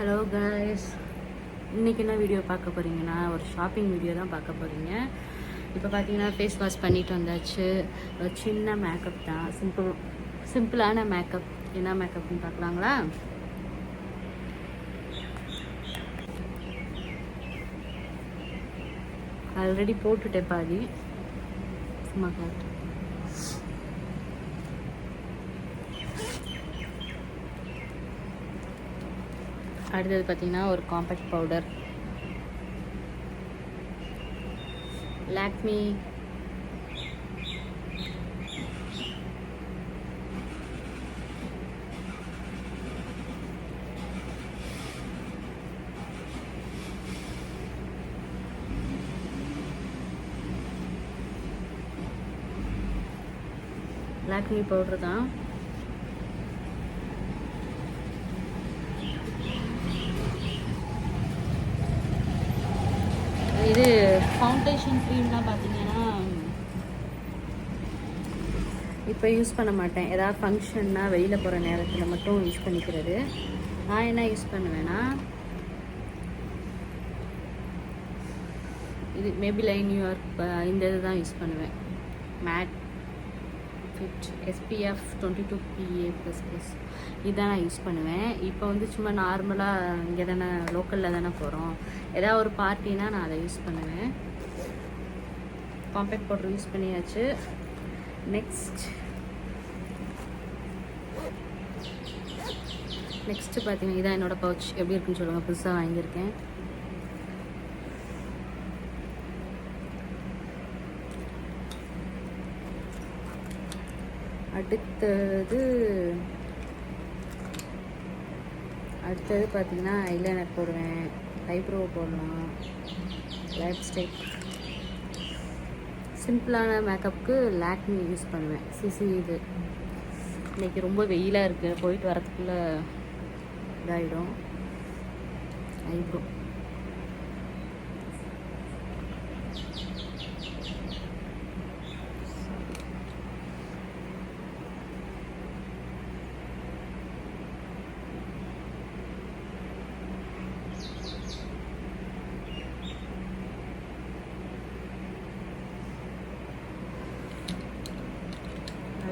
Hello guys இன்றைக்கி என்ன video பார்க்க போகிறீங்கன்னா ஒரு ஷாப்பிங் வீடியோ தான் பார்க்க போகிறீங்க இப்போ பார்த்தீங்கன்னா ஃபேஸ் வாஷ் பண்ணிட்டு வந்தாச்சு. ஒரு சின்ன மேக்கப் தான். சிம்பிள் சிம்பிளான மேக்கப் என்ன மேக்கப்னு பார்க்கலாங்களா? ஆல்ரெடி போட்டுட்டேன் பாதி. சும்மா காட்டு அடுத்தது பார்த்திங்கன்னா ஒரு compact powder Lakme Lakme powder தான். இது ஃபவுண்டேஷன் க்ரீம்லாம் பார்த்தீங்கன்னா இப்போ யூஸ் பண்ண மாட்டேன். ஏதாவது ஃபங்க்ஷன்னா வெளியில் போகிற நேரத்தில் மட்டும் யூஸ் பண்ணிக்கிறது. நான் என்ன யூஸ் பண்ணுவேன்னா இது மேபி லைன் நியூயார்க் இந்த இது தான் யூஸ் பண்ணுவேன். Matte fit SPF twenty two PA plus plus இதான் நான் யூஸ் பண்ணுவேன். இப்போ வந்து சும்மா நார்மலாக இங்கே தானே லோக்கலில் தானே போகிறோம் ஏதாவது ஒரு பார்ட்டினா நான் அதை யூஸ் பண்ணுவேன். காம்பேக்ட் பவுடர் யூஸ் பண்ணியாச்சு. நெக்ஸ்ட் நெக்ஸ்ட்டு பார்த்தீங்கன்னா இதான் என்னோட பவுச் எப்படி இருக்குன்னு சொல்லுங்கள் புதுசாக வாங்கியிருக்கேன். அடுத்தது அடுத்தது பார்த்தீங்கன்னா ஐலைனர் போடுவேன். ஐப்ரோ போடலாம். லிப்ஸ்டிக் சிம்பிளான மேக்கப்புக்கு லாக்மி யூஸ் பண்ணுவேன். சிசி இது. இன்னைக்கு ரொம்ப வெயிலாக இருக்குது போயிட்டு வரத்துக்குள்ளே இதாகிடும் ஐப்ரோ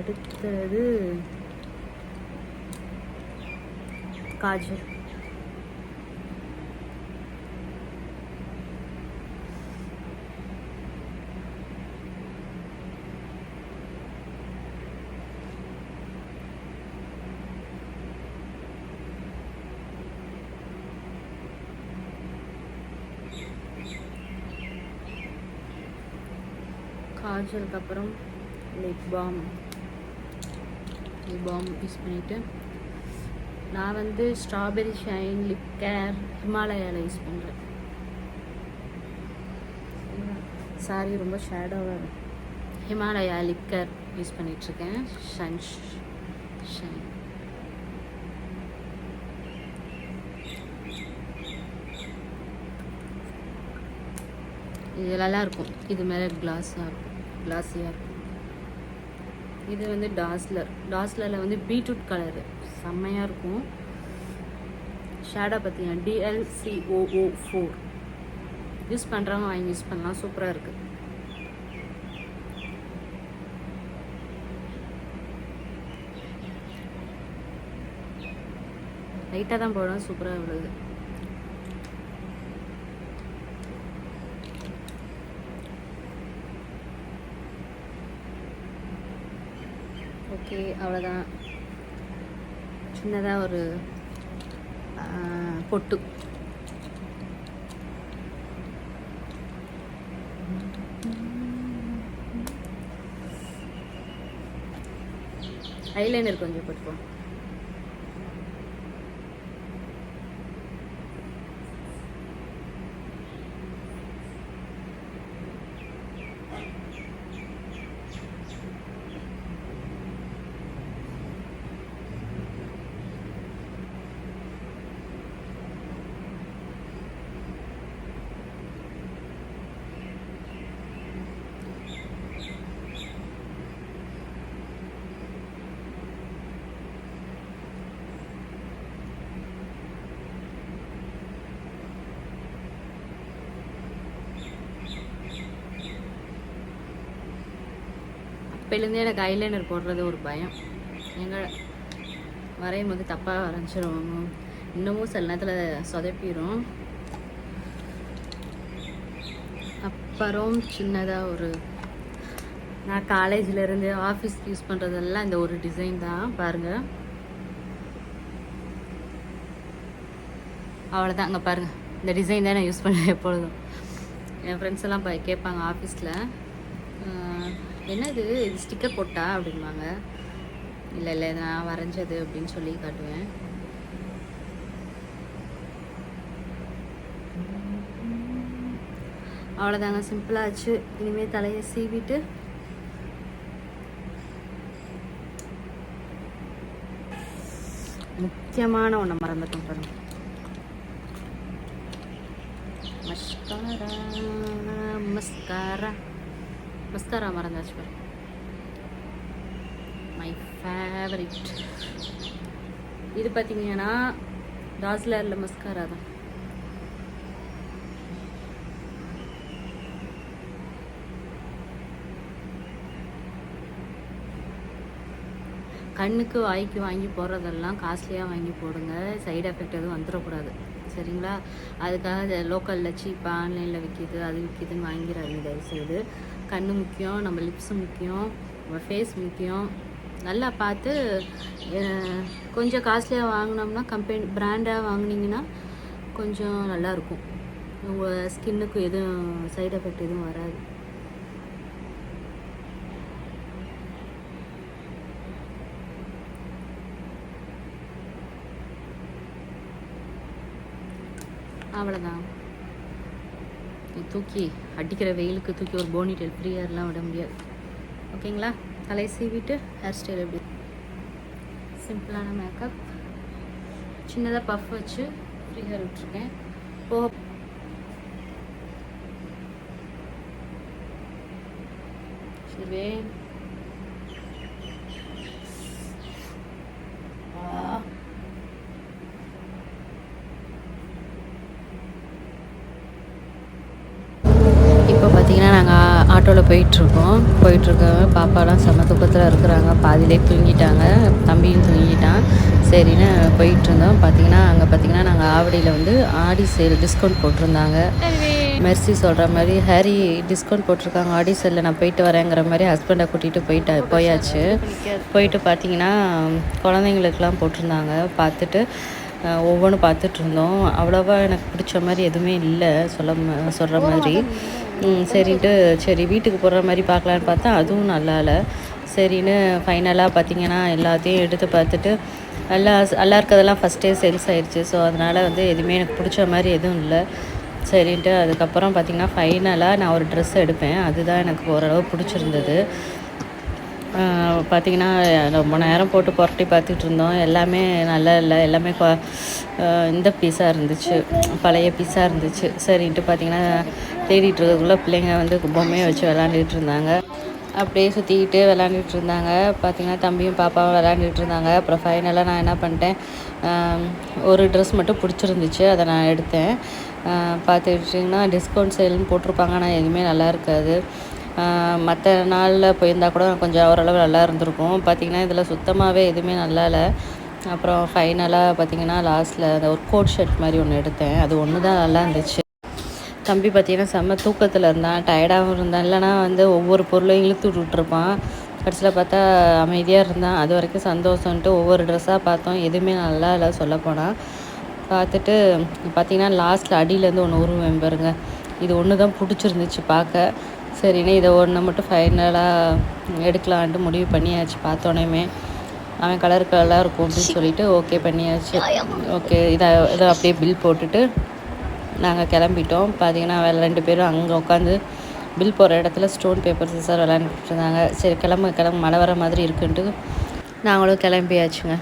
அடுத்தது காஜல். காஜலுக்கு அப்புறம் லிப் பாம் பாம் யூஸ் பண்ணிவிட்டு நான் வந்து ஸ்ட்ராபெரி ஷைன் லிப் கேர் ஹிமாலயாவில் யூஸ் பண்ணுறேன் சாரி ரொம்ப ஷேடோவாக இருக்கும் ஹிமாலயா லிப் கேர் யூஸ் பண்ணிகிட்ருக்கேன் ஷன் ஷைன் இது நல்லாயிருக்கும் இது மேலே கிளாஸாக இருக்கும். கிளாஸியாக இருக்கும். இது வந்து டாஸ்லர் டாஸ்லரில் வந்து பீட்ரூட் கலரு செம்மையாக இருக்கும். ஷேடோ பார்த்தீங்கன்னா டிஎல்சிஓஓ ஃபோர் யூஸ் பண்ணுறவங்க வாங்கி யூஸ் பண்ணலாம். சூப்பராக இருக்குது லைட்டாக தான் போடணும் சூப்பராக விழுது ஓகே அவ்வளோதான் சின்னதாக ஒரு பொட்டு. ஐலைனர் கொஞ்சம் போட்டுப்போம் அப்போலேருந்தே எனக்கு ஐலைனர் போடுறது ஒரு பயம். எங்கள் வரையும் போது தப்பாக வரைஞ்சிரும் இன்னமும் சில நேரத்தில் சொதப்பிடும் அப்புறம் சின்னதாக ஒரு நான் காலேஜில் இருந்து ஆஃபீஸ்க்கு யூஸ் பண்ணுறதெல்லாம் இந்த ஒரு டிசைன் தான் பாருங்கள் அவ்வளோதான் அங்கே பாருங்கள் இந்த டிசைன் தான் நான் யூஸ் பண்ணுவேன் எப்பொழுதும். என் ஃப்ரெண்ட்ஸ் எல்லாம் கேட்பாங்க ஆஃபீஸில் என்னது இது ஸ்டிக்கர் போட்டா அப்படிம்பாங்க. இல்லை இல்லை நான் வரைஞ்சது அப்படின்னு சொல்லி காட்டுவேன். அவ்வளோதாங்க சிம்பிளாச்சு இனிமேல் தலையை சீவிட்டு முக்கியமான ஒன்றை மறந்துட்டோம் பாருங்க. Mascara mascara. மஸ்காரா மறந்தாச்சு பாரு மை ஃபேவரிட் இது பார்த்தீங்கன்னா டாஸ்லரில் மஸ்காரா தான் கண்ணுக்கு வாய்க்கு வாங்கி போடுறதெல்லாம் காஸ்ட்லியாக வாங்கி போடுங்க. சைடு எஃபெக்ட் எதுவும் வந்துடக்கூடாது சரிங்களா? அதுக்காக லோக்கலில் சீப்பாக ஆன்லைனில் விற்கிது அது விற்கிதுன்னு வாங்கிடாதீங்க தயவுசெய்து. கண் முக்கியம் நம்ம லிப்ஸு முக்கியம் நம்ம ஃபேஸ் முக்கியம். நல்லா பார்த்து கொஞ்சம் காஸ்ட்லியாக வாங்கினோம்னா கம்பெனி பிராண்டாக வாங்குனீங்கன்னா கொஞ்சம் நல்லாயிருக்கும் உங்கள் ஸ்கின்னுக்கு எதுவும் சைட் எஃபெக்ட் எதுவும் வராது. அவ்வளோதான் தூக்கி அடிக்கிற வெயிலுக்கு தூக்கி ஒரு போனிடெயில் ஃப்ரீயர்லாம் விட முடியாது. ஓகேங்களா? தலை சீவிட்டு ஹேர் ஸ்டைல் எப்படி? சிம்பிளான மேக்கப் சின்னதாக பஃப் வச்சு ஃப்ரீ ஹேர் விட்டுருக்கேன். போக சரி ஆட்டோவில் போயிட்டுருக்கோம். போயிட்டுருக்கோம் பாப்பாலாம் செம்ம தூக்கத்தில் இருக்கிறாங்க. பாதியிலே தூங்கிட்டாங்க. தம்பியும் தூங்கிட்டான். சரின்னு போயிட்டு இருந்தோம் பார்த்தீங்கன்னா அங்கே பார்த்தீங்கன்னா நாங்கள் ஆவடியில் வந்து ஆடி சேல் டிஸ்கவுண்ட் போட்டிருந்தாங்க. மெர்சி சொல்கிற மாதிரி ஹாரி டிஸ்கவுண்ட் போட்டிருக்காங்க. ஆடி சேலில் நான் போயிட்டு வரேங்கிற மாதிரி ஹஸ்பண்டை கூட்டிகிட்டு போயிட்டா போயாச்சு. போயிட்டு பார்த்தீங்கன்னா குழந்தைங்களுக்கெல்லாம் போட்டிருந்தாங்க. பார்த்துட்டு ஒவ்வொன்றும் பார்த்துட்டு இருந்தோம். அவ்வளோவா எனக்கு பிடிச்ச மாதிரி எதுவுமே இல்லை சொல்ல சொல்கிற மாதிரி. சரின்ட்டு சரி வீட்டுக்கு போடுற மாதிரி பார்க்கலான்னு பார்த்தா அதுவும் நல்லா இல்லை. சரின்னு ஃபைனலாக பார்த்தீங்கன்னா எல்லாத்தையும் எடுத்து பார்த்துட்டு நல்லா நல்லா இருக்கிறதெல்லாம் ஃபஸ்ட்டே சேல்ஸ் ஆயிடுச்சு ஸோ அதனால் வந்து எதுவுமே எனக்கு பிடிச்ச மாதிரி எதுவும் இல்லை. சரின்ட்டு அதுக்கப்புறம் பார்த்திங்கன்னா ஃபைனலாக நான் ஒரு ட்ரெஸ் எடுப்பேன். அதுதான் எனக்கு ஓரளவு பிடிச்சிருந்தது. பார்த்திங்கன்னா ரொம்ப நேரம் போட்டு புரட்டி பார்த்துட்டு இருந்தோம். எல்லாமே நல்லா இல்லை. எல்லாமே இந்த பீஸாக இருந்துச்சு. பழைய பீஸாக இருந்துச்சு. சரின்ட்டு பார்த்தீங்கன்னா தேடிட்டு இருக்கக்குள்ளே பிள்ளைங்க வந்து பொம்மையை வச்சு விளாண்டுட்டு இருந்தாங்க. அப்படியே சுற்றிக்கிட்டு விளாண்டுட்டு இருந்தாங்க. பார்த்தீங்கன்னா தம்பியும் பாப்பாவும் விளாண்டுட்டு இருந்தாங்க. அப்புறம் ஃபைனலாக நான் என்ன பண்ணிட்டேன் ஒரு ட்ரெஸ் மட்டும் பிடிச்சிருந்துச்சு. அதை நான் எடுத்தேன். பார்த்துக்கிட்டிங்கன்னா டிஸ்கவுண்ட் சேல்னு போட்டிருப்பாங்க. ஆனால் எதுவுமே நல்லா இருக்காது. மற்ற நாளில் போயிருந்தா கூட கொஞ்சம் ஓரளவு நல்லா இருந்திருக்கும். பார்த்தீங்கன்னா இதில் சுத்தமாகவே எதுவுமே நல்லா இல்லை. அப்புறம் ஃபைனலாக பார்த்திங்கன்னா லாஸ்ட்டில் அந்த ஒரு கோட் ஷர்ட் மாதிரி ஒன்று எடுத்தேன். அது ஒன்று தான் நல்லா இருந்துச்சு. தம்பி பார்த்தீங்கன்னா செம்ம தூக்கத்தில் இருந்தான். டயர்டாகவும் இருந்தான். இல்லைனா வந்து ஒவ்வொரு பொருளையும் இழுத்து விட்டுருப்பான். கடைசியில் பார்த்தா அமைதியாக இருந்தான். அது வரைக்கும் சந்தோஷம்ன்ட்டு ஒவ்வொரு ட்ரெஸ்ஸாக பார்த்தோம். எதுவுமே நல்லா இல்லை சொல்லப்போனால் பார்த்துட்டு பார்த்தீங்கன்னா லாஸ்ட்டில் அடியிலேருந்து ஒன்று உருவேன் பாருங்க. இது ஒன்று தான் பிடிச்சிருந்துச்சு பார்க்க. சரின்னு இதை ஒன்று மட்டும் ஃபைனலாக எடுக்கலான்ட்டு முடிவு பண்ணியாச்சு பார்த்தோன்னே அவன் கலர் கலராக இருக்கும் அப்படின்னு சொல்லிட்டு ஓகே பண்ணியாச்சு. ஓகே இதை இதை அப்படியே பில் போட்டுட்டு நாங்கள் கிளம்பிட்டோம். பார்த்தீங்கன்னா வேலை ரெண்டு பேரும் அங்கே உட்காந்து பில் போகிற இடத்துல ஸ்டோன் பேப்பர் சிசர் விளாண்டுட்டு இருந்தாங்க. சரி கிளம்பு கிளம்பு மழை வர மாதிரி இருக்குன்ட்டு நாங்களும் கிளம்பியாச்சுங்க.